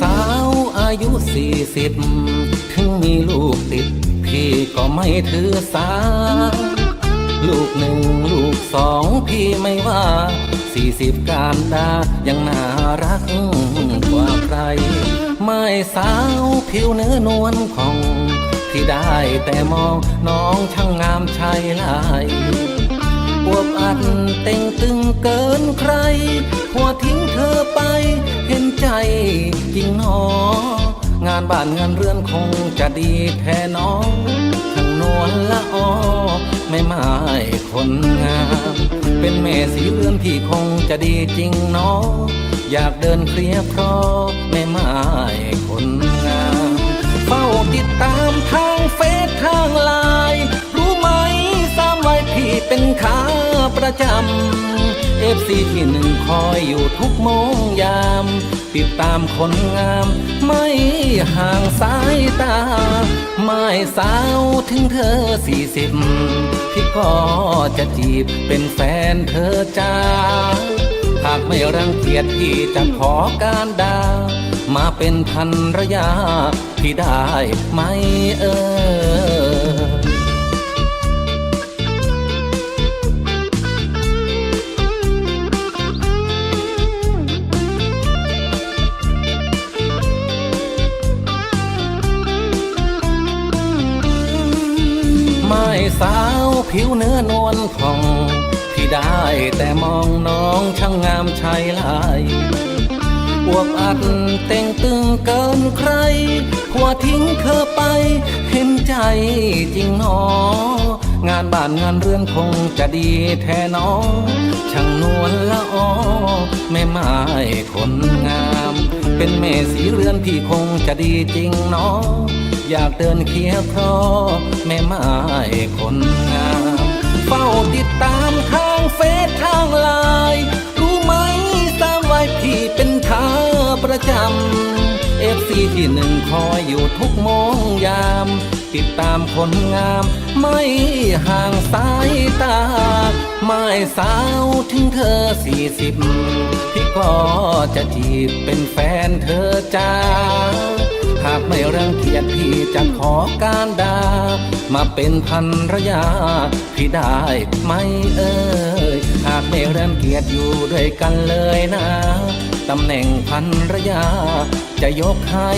สาวอายุสี่สิบถึงมีลูกติด พี่ก็ไม่ถือสา ลูกหนึ่งลูกสองพี่ไม่ว่าสี่สิบการดายังน่ารักกว่าใคร ไม่สาวผิวเนื้อนวลของ ที่ได้แต่มองน้องช่างงามชายลายอวบอันเต่งตึงเกินใคร หัวทิ้งเธอไป ใจจริงหนองานบ้านงานเรือนคงจะดีแท้น้องทั้งนวลละออไม่ไม้คนงาม เป็นแม่สีเรือนพี่คงจะดีจริงน้ออยากเดินเคลียร์เพราะไม่ไม้คนงามเฝ้าติดตามทางเฟซทางไลน์รู้ไหมสามวัยพี่เป็นขาประจำเอฟซีที่หนึ่งคอยอยู่ทุกโมงยาม ติดตามคนงาม ไม่ห่างสายตา ไม่สาวถึงเธอสี่สิบพี่ก็จะจีบเป็นแฟนเธอจ้า หากไม่รังเกียจพี่จะขอการดา มาเป็นภรรยา พี่ได้ไหมเออ ไม่สาวผิวเนื้อนวลของพี่ได้แต่มองน้องช่างงามชายลายอวบอัดเต่งตึงเกินใครหัวทิ้งเธอไป เห็นใจจริงหนอ งานบ้านงานเรื่อนคงจะดีแท้น้องช่างนวลละออแม่ไม้คนงาม เป็นแม่สีเรือนพี่คงจะดีจริงเนาะ อยากเดินเคียร์เพราะแม่ไม้คนงาม เฝ้าติดตามทางเฟซทางไลน์รู้ไหมสามวัยพี่เป็นขาประจำเอฟซีที่หนึ่งคอยอยู่ทุกโมงยาม ติดตามคนงาม ไม่ห่างสายตา ไม่สาวถึงเธอสี่สิบพี่ก็จะจีบเป็นแฟนเธอจ้า หากไม่รังเกียจพี่จะขอการดา มาเป็นภรรยา พี่ได้ไหมเอ่ยหากไม่รังเกียจอยู่ด้วยกันเลยนะตำแหน่งภรรยาจะยกให้